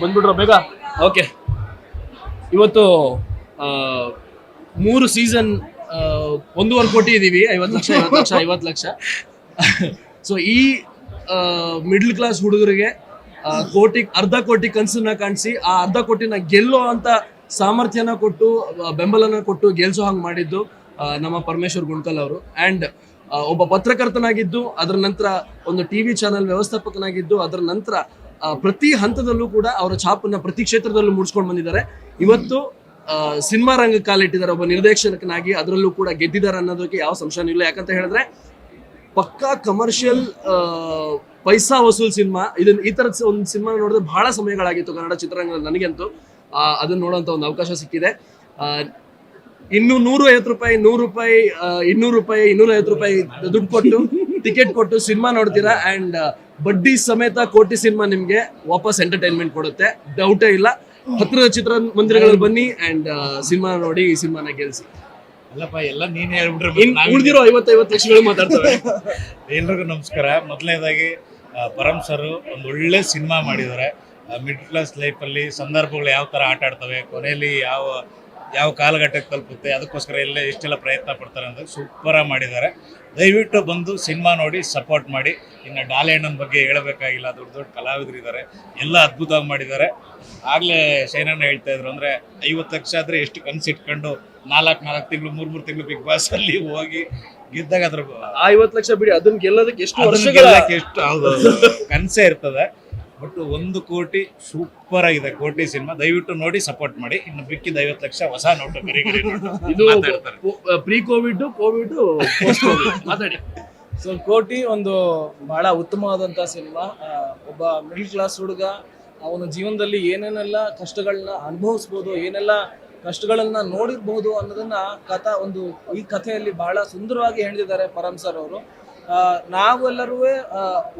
ಬಂದ್ಬಿಟ್ರ ಬೇಗ? ಓಕೆ. ಇವತ್ತು ಮೂರು ಸೀಸನ್ ಒಂದೂವರೆ ಕೋಟಿ ಇದ್ದೀವಿ ಐವತ್ತು ಲಕ್ಷ ಐವತ್ತು ಲಕ್ಷ ಐವತ್ತು ಲಕ್ಷ. ಸೊ ಈ ಮಿಡ್ಲ್ ಕ್ಲಾಸ್ ಹುಡುಗರಿಗೆ ಕೋಟಿ, ಅರ್ಧ ಕೋಟಿ ಕನಸನ್ನ ಕಾಣಿಸಿ, ಆ ಅರ್ಧ ಕೋಟಿನ ಗೆಲ್ಲೋ ಅಂತ ಸಾಮರ್ಥ್ಯನ ಕೊಟ್ಟು ಬೆಂಬಲನ ಕೊಟ್ಟು ಗೆಲ್ಸೋ ಹಂಗೆ ಮಾಡಿದ್ದು ನಮ್ಮ ಪರಮೇಶ್ವರ್ ಗುಂಡ್ಕಲ್ ಅವರು. ಆ್ಯಂಡ್ ಒಬ್ಬ ಪತ್ರಕರ್ತನಾಗಿದ್ದು, ಅದರ ನಂತರ ಒಂದು ಟಿವಿ ಚಾನೆಲ್ ವ್ಯವಸ್ಥಾಪಕನಾಗಿದ್ದು, ಅದರ ನಂತರ ಪ್ರತಿ ಹಂತದಲ್ಲೂ ಕೂಡ ಅವರ ಛಾಪನ್ನ ಪ್ರತಿ ಕ್ಷೇತ್ರದಲ್ಲೂ ಮೂಡಿಸ್ಕೊಂಡು ಬಂದಿದ್ದಾರೆ. ಇವತ್ತು ಸಿನಿಮಾ ರಂಗ ಕಾಲಿಟ್ಟಿದ್ದಾರೆ ಒಬ್ಬ ನಿರ್ದೇಶಕನಾಗಿ, ಅದರಲ್ಲೂ ಕೂಡ ಗೆದ್ದಿದ್ದಾರೆ ಅನ್ನೋದಕ್ಕೆ ಯಾವ ಸಂಶಯನೂ ಇಲ್ಲ. ಯಾಕಂತ ಹೇಳಿದ್ರೆ, ಪಕ್ಕಾ ಕಮರ್ಷಿಯಲ್ ಪೈಸಾ ವಸೂಲ್ ಸಿನಿಮಾ ಇದನ್ನ ಈ ತರದ ಒಂದು ಸಿನಿಮಾ ನೋಡಿದ್ರೆ ಬಹಳ ಸಮಯಗಳಾಗಿತ್ತು ಕನ್ನಡ ಚಿತ್ರರಂಗದಲ್ಲಿ ನನಗಂತೂ. ಅದನ್ನ ನೋಡುವಂತ ಒಂದು ಅವಕಾಶ ಸಿಕ್ಕಿದೆ. ಇನ್ನು ನೂರು ರೂಪಾಯಿ ನೂರು ರೂಪಾಯಿ ಇನ್ನೂರು ರೂಪಾಯಿ ಇನ್ನೂರ ಐವತ್ತು ರೂಪಾಯಿ ದುಡ್ಡು ಕೊಟ್ಟು ಟಿಕೆಟ್ ಕೊಟ್ಟು ಸಿನಿಮಾ ನೋಡ್ತೀರಾ ಅಂಡ್ ಬಡ್ಡಿ ಸಮೇತ ಕೋಟಿ ಸಿನಿಮಾ ನಿಮ್ಗೆ ವಾಪಸ್ ಎಂಟರ್ಟೈನ್ಮೆಂಟ್ ಕೊಡುತ್ತೆ. ಡೌಟೇ ಇಲ್ಲ. ಹತ್ತಿರದ ಚಿತ್ರ ಮಂದಿರಗಳಲ್ಲಿ ಬನ್ನಿ ಅಂಡ್ ಸಿನಿಮಾ ನೋಡಿ ಈ ಸಿನಿಮಾನ ಗೆಲ್ಸಿ ಅಲ್ಲಪ್ಪ ಎಲ್ಲ ನೀನ್ ಹೇಳ್ಬಿಟ್ರೆ ಉಳಿದಿರೋ ಐವತ್ತೈವತ್ತು ಲಕ್ಷಗಳು ಮಾತಾಡ್ತಾರೆ ಎಲ್ರಿಗೂ ನಮಸ್ಕಾರ. ಮೊದಲನೇದಾಗಿ ಪರಮ್ ಸರ್ ಒಂದು ಒಳ್ಳೆ ಸಿನಿಮಾ ಮಾಡಿದ್ದಾರೆ. ಮಿಡ್ ಕ್ಲಾಸ್ ಲೈಫಲ್ಲಿ ಸಂದರ್ಭಗಳು ಯಾವ ಥರ ಆಟ ಆಡ್ತವೆ ಕೊನೆಯಲ್ಲಿ ಯಾವ ಯಾವ ಕಾಲಘಟ್ಟಕ್ಕೆ ತಲುಪುತ್ತೆ ಅದಕ್ಕೋಸ್ಕರ ಎಲ್ಲ ಎಷ್ಟೆಲ್ಲ ಪ್ರಯತ್ನ ಪಡ್ತಾರೆ ಅಂತ ಸೂಪರಾಗಿ ಮಾಡಿದ್ದಾರೆ. ದಯವಿಟ್ಟು ಬಂದು ಸಿನಿಮಾ ನೋಡಿ ಸಪೋರ್ಟ್ ಮಾಡಿ. ಇನ್ನು ಡಾಲೆಣ್ಣನ ಬಗ್ಗೆ ಹೇಳಬೇಕಾಗಿಲ್ಲ ದೊಡ್ಡ ದೊಡ್ಡ ಕಲಾವಿದರಿದ್ದಾರೆ ಎಲ್ಲ ಅದ್ಭುತವಾಗಿ ಮಾಡಿದ್ದಾರೆ. ಆಗಲೇ ಶೈನಣ್ಣ ಹೇಳ್ತಾ ಇದ್ರು ಅಂದರೆ ಐವತ್ತು ಲಕ್ಷ ಆದರೆ ಎಷ್ಟು ಕನಸು ಇಟ್ಕೊಂಡು ನಾಲ್ಕು ನಾಲ್ಕು ತಿಂಗಳು ಮೂರು ಮೂರು ತಿಂಗಳು ಬಿಗ್ ಬಾಸ್ ಅಲ್ಲಿ ಹೋಗಿ ಗೆದ್ದಾಗ ಅದ್ರ ಐವತ್ತು ಲಕ್ಷ ಬಿಡಿ ಅದನ್ನ ಗೆಲ್ಲೋದಕ್ಕೆ ಎಷ್ಟು ಎಷ್ಟು ಕನಸೇ ಇರ್ತದೆ. ಬಟ್ ಒಂದು ಕೋಟಿ ಸೂಪರ್ ಆಗಿದೆ ಕೋಟಿ ಸಿನಿಮಾ. ದಯವಿಟ್ಟು ನೋಡಿ ಸಪೋರ್ಟ್ ಮಾಡಿ. ಇನ್ನು ಬಿಕ್ಕಿದ ಐವತ್ತು ಲಕ್ಷ ಹೊಸ ನೋಟು ಗರಿ ಗರಿ ನೋಟು. ಇದು ಮಾತಾಡ್ತಾರೆ. Pre covid covid post covid ಮಾತಾಡಿ. ಸೊ ಕೋಟಿ ಒಂದು ಬಹಳ ಉತ್ತಮವಾದಂತಹ ಸಿನಿಮಾ. ಒಬ್ಬ ಮಿಡಲ್ ಕ್ಲಾಸ್ ಹುಡುಗ ಅವನ ಜೀವನದಲ್ಲಿ ಏನೇನೆಲ್ಲ ಕಷ್ಟಗಳನ್ನ ಅನುಭವಿಸ್ಬೋದು ಏನೆಲ್ಲ ಕಷ್ಟಗಳನ್ನ ನೋಡಿರ್ಬೋದು ಅನ್ನೋದನ್ನ ಕಥಾ ಒಂದು ಈ ಕಥೆಯಲ್ಲಿ ಬಹಳ ಸುಂದರವಾಗಿ ಹೇಳಿದ್ದಾರೆ ಪರಮ್ ಸರ್ ಅವರು. ನಾವೆಲ್ಲರೂ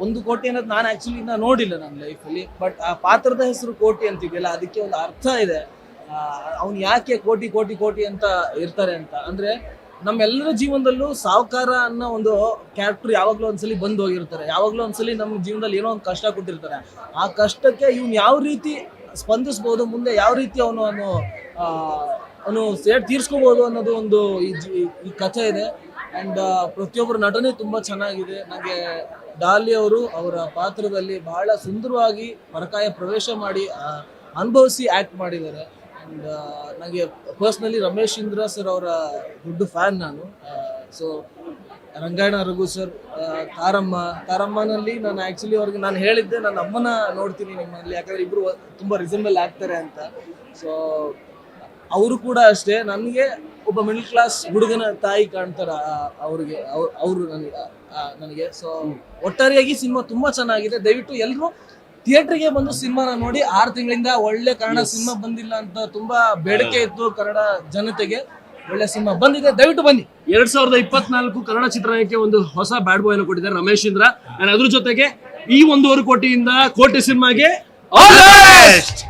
ಒಂದು ಕೋಟಿ ಅನ್ನೋದು ನಾನು ಆ್ಯಕ್ಚುಲಿ ಇನ್ನ ನೋಡಿಲ್ಲ ನನ್ನ ಲೈಫಲ್ಲಿ ಬಟ್ ಆ ಪಾತ್ರದ ಹೆಸರು ಕೋಟಿ ಅಂತಿದೆಯಲ್ಲ, ಅದಕ್ಕೆ ಒಂದು ಅರ್ಥ ಇದೆ. ಅವ್ನು ಯಾಕೆ ಕೋಟಿ ಕೋಟಿ ಕೋಟಿ ಅಂತ ಇರ್ತಾರೆ ಅಂತ. ಅಂದ್ರೆ ನಮ್ಮೆಲ್ಲರ ಜೀವನದಲ್ಲೂ ಸಾವುಕಾರ ಅನ್ನೋ ಒಂದು ಕ್ಯಾರೆಕ್ಟರ್ ಯಾವಾಗಲೂ ಒಂದ್ಸಲಿ ಬಂದು ಹೋಗಿರ್ತಾರೆ. ಯಾವಾಗಲೂ ಒಂದ್ಸಲಿ ನಮ್ಮ ಜೀವನದಲ್ಲಿ ಏನೋ ಒಂದು ಕಷ್ಟ ಕೊಟ್ಟಿರ್ತಾರೆ. ಆ ಕಷ್ಟಕ್ಕೆ ಇವ್ನು ಯಾವ ರೀತಿ ಸ್ಪಂದಿಸ್ಬೋದು, ಮುಂದೆ ಯಾವ ರೀತಿ ಅವನು ಅವನು ಅವನು ಸೇಡ್ ತೀರ್ಸ್ಕೋಬಹುದು ಅನ್ನೋದು ಒಂದು ಈ ಕಥೆ ಇದೆ. ಅಂಡ್ ಪ್ರತಿಯೊಬ್ಬರ ನಟನೆ ತುಂಬಾ ಚೆನ್ನಾಗಿದೆ. ನನಗೆ ಡಾಲಿ ಅವರು ಅವರ ಪಾತ್ರದಲ್ಲಿ ಬಹಳ ಸುಂದರವಾಗಿ ಪರಕಾಯ ಪ್ರವೇಶ ಮಾಡಿ ಅನುಭವಿಸಿ ಆಕ್ಟ್ ಮಾಡಿದ್ದಾರೆ. ಅಂಡ್ ನನಗೆ ಪರ್ಸ್ನಲಿ ರಮೇಶ್ ಇಂದ್ರ ಸರ್ ಅವರ ದೊಡ್ಡ ಫ್ಯಾನ್ ನಾನು. ಸೊ ರಂಗಾಯಣ ರಘು ಸರ್ ತಾರಮ್ಮ, ತಾರಮ್ಮನಲ್ಲಿ ನಾನು ಆ್ಯಕ್ಚುಲಿ ಅವ್ರಿಗೆ ನಾನು ಹೇಳಿದ್ದೆ, ನನ್ನ ಅಮ್ಮನ ನೋಡ್ತೀನಿ ನಿಮ್ಮಲ್ಲಿ, ಯಾಕಂದರೆ ಇಬ್ಬರು ತುಂಬ ರಿಸಂಬಲ್ ಆಗ್ತಾರೆ ಅಂತ. ಸೊ ಅವರು ಕೂಡ ಅಷ್ಟೇ. ನನಗೆ ಒಬ್ಬ ಮಿಡಲ್ ಕ್ಲಾಸ್ ಹುಡುಗನ ತಾಯಿ ಕಾಣ್ತಾರ ಅವ್ರಿಗೆ ಅವರು ನನಗೆ ನನಗೆ. ಸೊ ಒಟ್ಟಾರೆಯಾಗಿ ಸಿನಿಮಾ ತುಂಬಾ ಚೆನ್ನಾಗಿದೆ. ದಯವಿಟ್ಟು ಎಲ್ಲರೂ ಥಿಯೇಟರ್ಗೆ ಬಂದು ಸಿನಿಮಾನ ನೋಡಿ ಆರು ತಿಂಗಳಿಂದ ಒಳ್ಳೆ ಕನ್ನಡ ಸಿನಿಮಾ ಬಂದಿಲ್ಲ ಅಂತ ತುಂಬಾ ಬೇಡಿಕೆ ಇತ್ತು ಕನ್ನಡ ಜನತೆಗೆ. ಒಳ್ಳೆ ಸಿನಿಮಾ ಬಂದಿದೆ. ದಯವಿಟ್ಟು ಬನ್ನಿ. ಎರಡ್ ಸಾವಿರದ ಇಪ್ಪತ್ನಾಲ್ಕು ಕನ್ನಡ ಚಿತ್ರರಂಗಕ್ಕೆ ಒಂದು ಹೊಸ ಬ್ಯಾಡ್ ಬಾಯ್ ಅನ್ನು ಕೊಟ್ಟಿದ್ದಾರೆ ರಮೇಶ್ ಇಂದ್ರ. ಅದ್ರ ಜೊತೆಗೆ ಈ ಒಂದೂವರೆ ಕೋಟಿಯಿಂದ ಕೋಟಿ ಸಿನಿಮಾಗೆ